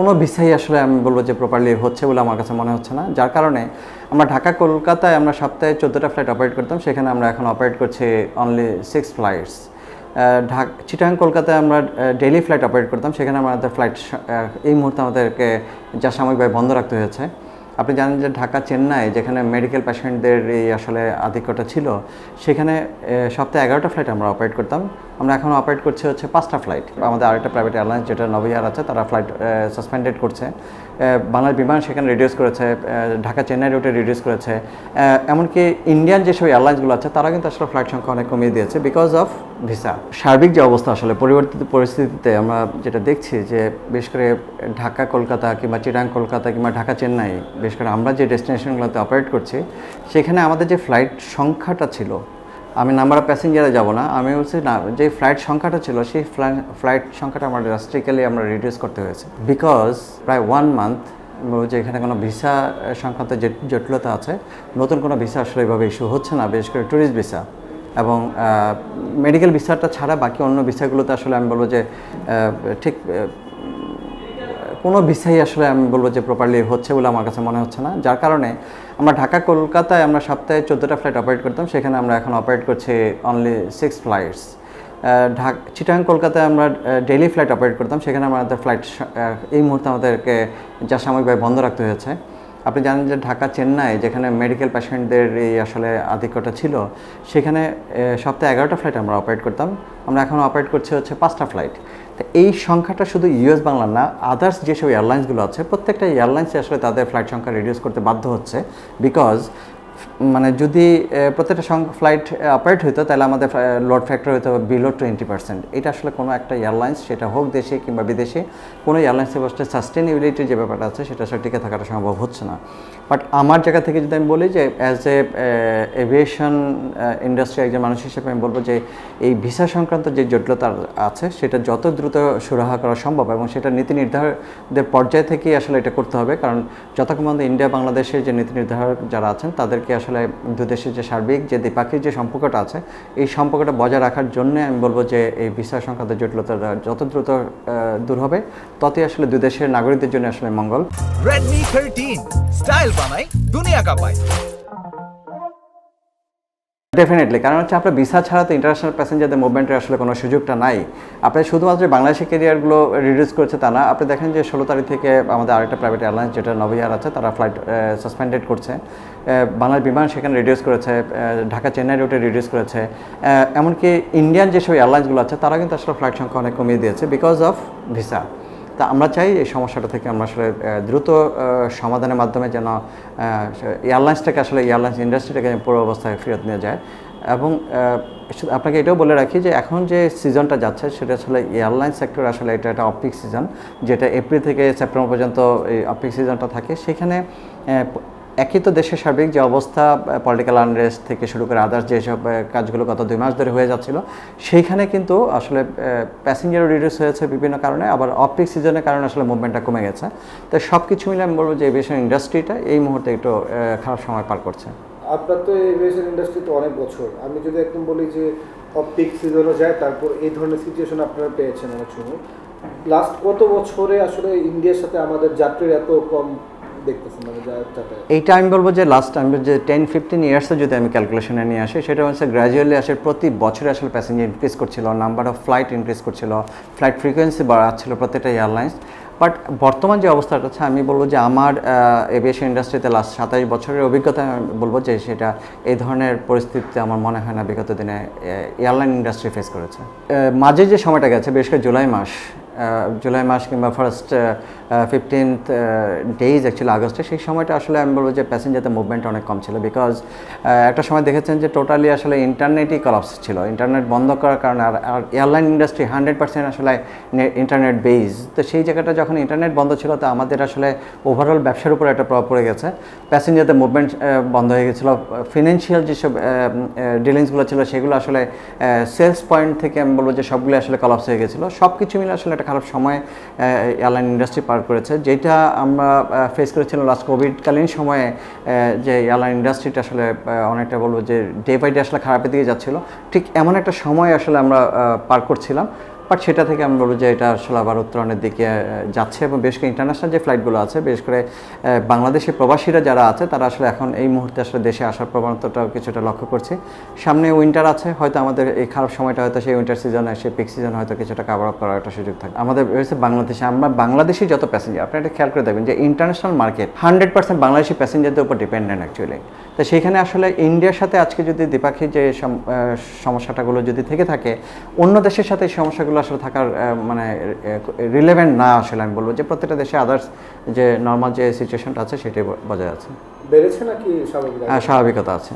কোনো ভিসাই আসলে আমি বলব যে প্রপারলি হচ্ছে বলে আমার কাছে মনে হচ্ছে না। যার কারণে আমরা ঢাকা, কলকাতায় আমরা সপ্তাহে চোদ্দোটা ফ্লাইট অপারেট করতাম। সেখানে আমরা এখন অপারেট করছি অনলি সিক্স ফ্লাইটস ঢাক, চিটাং, কলকাতায় আমরা ডেইলি ফ্লাইট অপারেট করতাম। সেখানে আমাদের ফ্লাইট এই মুহূর্তে আমাদেরকে যা সাময়িকভাবে বন্ধ রাখতে হয়েছে। আপনি জানেন যে ঢাকা, চেন্নাই যেখানে মেডিকেল পেশেন্টদের এই আসলে আধিক্যটা ছিল, সেখানে সপ্তাহে এগারোটা ফ্লাইট আমরা অপারেট করতাম। আমরা এখন অপারেট করছি হচ্ছে পাঁচটা ফ্লাইট আমাদের আরেকটা প্রাইভেট এয়ারলাইন্স যেটা নভিয়ার আছে, তারা ফ্লাইট সাসপেন্ডেড করছে। বাংলার বিমান সেখানে রিডিউস করেছে ঢাকা চেন্নাই রুটে রিডিউস করেছে। এমনকি ইন্ডিয়ান যেসব এয়ারলাইন্সগুলো আছে, তারা কিন্তু আসলে ফ্লাইট সংখ্যা অনেক কমিয়ে দিয়েছে বিকজ অফ ভিসা সার্বিক যে অবস্থা আসলে, পরিবর্তিত পরিস্থিতিতে আমরা যেটা দেখছি যে, বিশেষ করে ঢাকা, কলকাতা কিংবা চিরাং কলকাতা কিংবা ঢাকা, চেন্নাই, বিশেষ করে আমরা যে ডেস্টিনেশনগুলোতে অপারেট করছি, সেখানে আমাদের যে ফ্লাইট সংখ্যাটা ছিল আমি নাম্বার অফ প্যাসেঞ্জারে যাব না। আমি বলছি, না, যে ফ্লাইট সংখ্যাটা ছিল, সেই ফ্লাইট সংখ্যাটা আমরা ড্রাস্টিক্যালি আমরা রিডিউস করতে হয়েছে। বিকজ প্রায় ওয়ান মান্থ যে এখানে কোনো ভিসা সংক্রান্ত যে জটিলতা আছে, নতুন কোনো ভিসা আসলে এভাবে ইস্যু হচ্ছে না, বিশেষ করে ট্যুরিস্ট ভিসা এবং মেডিকেল ভিসাটা ছাড়া বাকি অন্য ভিসাগুলোতে আসলে আমি বলব যে ঠিক কোনো ভিসাই আসলে আমি বলব যে প্রপারলি হচ্ছে বলে আমার কাছে মনে হচ্ছে না। যার কারণে আমরা ঢাকা, কলকাতায় আমরা সপ্তাহে চোদ্দোটা ফ্লাইট অপারেট করতাম। সেখানে আমরা এখন অপারেট করছি অনলি সিক্স ফ্লাইটস ঢাক চিটাং কলকাতায় আমরা ডেইলি ফ্লাইট অপারেট করতাম। সেখানে আমাদের ফ্লাইট এই মুহূর্তে আমাদেরকে যা সাময়িকভাবে বন্ধ রাখতে হয়েছে। আপনি জানেন যে ঢাকা, চেন্নাই, যেখানে মেডিকেল পেশেন্টদের এই আসলে আধিক্যটা ছিল, সেখানে সপ্তাহে এগারোটা ফ্লাইট আমরা অপারেট করতাম। আমরা এখন অপারেট করছি হচ্ছে পাঁচটা ফ্লাইট এই সংখ্যাটা শুধু ইউএস বাংলার না আদার্স যেসব এয়ারলাইন্সগুলো আছে, প্রত্যেকটা এয়ারলাইন্সে আসলে তাদের ফ্লাইট সংখ্যা রিডিউস করতে বাধ্য হচ্ছে বিকজ মানে যদি প্রত্যেকটা ফ্লাইট অপারেট হতো তাহলে আমাদের লোড ফ্যাক্টর হতো বিলো টোয়েন্টি পার্সেন্ট এটা আসলে কোনো একটা এয়ারলাইন্স সেটা হোক দেশে কিংবা বিদেশে, কোনো এয়ারলাইন্সের বসে সাস্টেনেবিলিটির যে ব্যাপারটা আছে, সেটা আসলে টিকে থাকাটা সম্ভব হচ্ছে না। বাট আমার জায়গা থেকে যদি আমি বলি যে অ্যাজ এ এভিয়েশন ইন্ডাস্ট্রি একজন মানুষ হিসেবে আমি বলব যে, এই ভিসা সংক্রান্ত যে জটিলতা আছে, সেটা যত দ্রুত সুরাহা করা সম্ভব এবং সেটা নীতি নির্ধারকদের পর্যায় থেকেই আসলে এটা করতে হবে। কারণ যতক্ষণ ইন্ডিয়া বাংলাদেশের যে নীতি নির্ধারক যারা আছেন, তাদেরকে আসলে দুদেশের যে সার্বিক যে দ্বিপাক্ষিক যে সম্পর্কটা আছে, এই সম্পর্কটা বজায় রাখার জন্য আমি বলব যে এই ভিসা সংক্রান্ত জটিলতা যত দ্রুত দূর হবে, ততই আসলে দু দেশের নাগরিকদের জন্য আসলে মঙ্গল। রেডমি থার্টিন স্টাইল বানাই দুনিয়া কাঁপায়। ডেফিনেটলি কারণ হচ্ছে আপনার ভিসা ছাড়া তো ইন্টারন্যাশনাল প্যাসেঞ্জারদের মুভমেন্টের আসলে কোনো সুযোগটা নাই। আপনি শুধুমাত্র বাংলাদেশের ক্যারিয়ারগুলো রিডিউস করেছে তা না, আপনি দেখেন যে ষোলো তারিখ থেকে আমাদের আরেকটা প্রাইভেট এয়ারলাইন্স যেটা নভিয়ার আছে, তারা ফ্লাইট সাসপেন্ডেড করছে। বাংলার বিমান সেখানে রিডিউস করেছে ঢাকা চেন্নাই রুটে রিডিউস করেছে। এমনকি ইন্ডিয়ান যেসব এয়ারলাইন্সগুলো আছে তারা কিন্তু আসলে ফ্লাইট সংখ্যা অনেক কমিয়ে দিয়েছে বিকজ অফ ভিসা তা আমরা চাই এই সমস্যাটা থেকে আমরা আসলে দ্রুত সমাধানের মাধ্যমে যেন এয়ারলাইন্সটাকে আসলে, এয়ারলাইন্স ইন্ডাস্ট্রিটাকে পুরো অবস্থায় ফেরত নিয়ে যায়। এবং আপনাকে এটাও বলে রাখি যে এখন যে সিজনটা যাচ্ছে সেটা আসলে এয়ারলাইন সেক্টর আসলে এটা একটা অপিক সিজন, যেটা এপ্রিল থেকে সেপ্টেম্বর পর্যন্ত এই অপিক সিজনটা থাকে। সেখানে একই তো দেশের সার্বিক যে অবস্থা পলিটিক্যাল আনরেস্ট থেকে শুরু করে আদার্স যেসব কাজগুলো গত দুই মাস ধরে হয়ে যাচ্ছিল, সেইখানে কিন্তু আসলে প্যাসেঞ্জারও রিডিউস হয়েছে বিভিন্ন কারণে, আবার অফ পিক সিজনের কারণে আসলে মুভমেন্টটা কমে গেছে। তো সব কিছু মিলে আমি বলব যে এভিয়েশন ইন্ডাস্ট্রিটা এই মুহূর্তে একটু খারাপ সময় পার করছে। আপনার তো এভিয়েশন ইন্ডাস্ট্রি তো অনেক বছর। আমি যদি একদম বলি যে অপটিক সিজনও যায়, তারপর এই ধরনের সিচুয়েশন আপনারা পেয়েছেন অনেক সময় লাস্ট কত বছরে আসলে ইন্ডিয়ার সাথে আমাদের যাত্রীর এত কম মানে এইটা আমি বলব যে লাস্ট আমি যে টেন ফিফটিন ইয়ার্সে যদি আমি ক্যালকুলেশনে নিয়ে আসি, সেটা হচ্ছে গ্র্যাজুয়ালি আসে প্রতি বছরে আসলে প্যাসেঞ্জার ইনক্রিজ করছিল নাম্বার অফ ফ্লাইট ইনক্রিজ করছিল ফ্লাইট ফ্রিকোয়েন্সি বাড়াচ্ছিল প্রত্যেকটা এয়ারলাইন্স বাট বর্তমান যে অবস্থাটা আছে, আমি বলব যে আমার এভিয়েশন ইন্ডাস্ট্রিতে লাস্ট সাতাশ বছরের অভিজ্ঞতা আমি বলব যে সেটা এই ধরনের পরিস্থিতিতে আমার মনে হয় না বিগত দিনে এয়ারলাইন ইন্ডাস্ট্রি ফেস করেছে। মাঝে যে সময়টা গেছে, বিশেষ করে জুলাই মাস জুলাই মাস কিংবা ফার্স্ট ফিফটিন্থ ডেইজ অ্যাকচুয়ালি আগস্টে। সেই সময়টা আসলে আমি বলব যে প্যাসেঞ্জারদের মুভমেন্ট অনেক কম ছিল বিকজ একটা সময় দেখেছেন যে টোটালি আসলে ইন্টারনেটই কলাপস ছিল। ইন্টারনেট বন্ধ করার কারণে আর আর এয়ারলাইন ইন্ডাস্ট্রি হান্ড্রেড পার্সেন্ট আসলে ইন্টারনেট বেজ তো সেই জায়গাটা যখন ইন্টারনেট বন্ধ ছিল, তো আমাদের আসলে ওভারঅল ব্যবসার উপর একটা প্রভাব পড়ে গেছে। প্যাসেঞ্জারদের মুভমেন্ট বন্ধ হয়ে গেছিল। ফিনান্সিয়াল যেসব ডিলিংসগুলো ছিল, সেগুলো আসলে সেলস পয়েন্ট থেকে আমি বলব যে সবগুলো আসলে কলাপস হয়ে গেছিল। সব কিছু মিলে আসলে একটা খারাপ সময় এয়ারলাইন ইন্ডাস্ট্রি পার করেছে, যেটা আমরা ফেস করেছিলাম লাস্ট কোভিডকালীন সময়ে যে এয়ারলাইন ইন্ডাস্ট্রিটা আসলে অনেকটা বলব যে ডে বাই ডে আসলে খারাপের দিকে যাচ্ছিল। ঠিক এমন একটা সময় আসলে আমরা পার করছিলাম। বাট সেটা থেকে আমি বলব যে এটা আসলে আবার উত্তরণের দিকে যাচ্ছে এবং বেশ করে ইন্টারন্যাশনাল যে ফ্লাইটগুলো আছে, বিশেষ করে বাংলাদেশি প্রবাসীরা যারা আছে, তারা আসলে এখন এই মুহূর্তে আসলে দেশে আসার প্রবণতাটাও কিছুটা লক্ষ্য করছি। সামনে উইন্টার আছে, হয়তো আমাদের এই খারাপ সময়টা হয়তো সেই উইন্টার সিজনে সেই পিক সিজন হয়তো কিছুটা কাভার আপ করার একটা সুযোগ থাকে আমাদের রয়েছে বাংলাদেশে, আমরা বাংলাদেশি যত প্যাসেঞ্জার আপনি এটা খেয়াল করে দেখবেন যে international market hundred percent Bangladeshi প্যাসেঞ্জারদের উপর ডিপেন্ডেন্ট অ্যাকচুয়ালি তো সেখানে আসলে ইন্ডিয়ার সাথে আজকে যদি দ্বিপাক্ষিক যে সম- সমস্যাটাগুলো যদি থেকে থাকে অন্য দেশের সাথে এই সমস্যাগুলো আসলে থাকার মানে রিলেভেন্ট না আসলে আমি বলব যে প্রত্যেকটা দেশে আদার্স যে নর্মাল যে সিচুয়েশনটা আছে সেটাই বজায় আছে। বেড়েছে নাকি স্বাভাবিক? স্বাভাবিকতা আছে।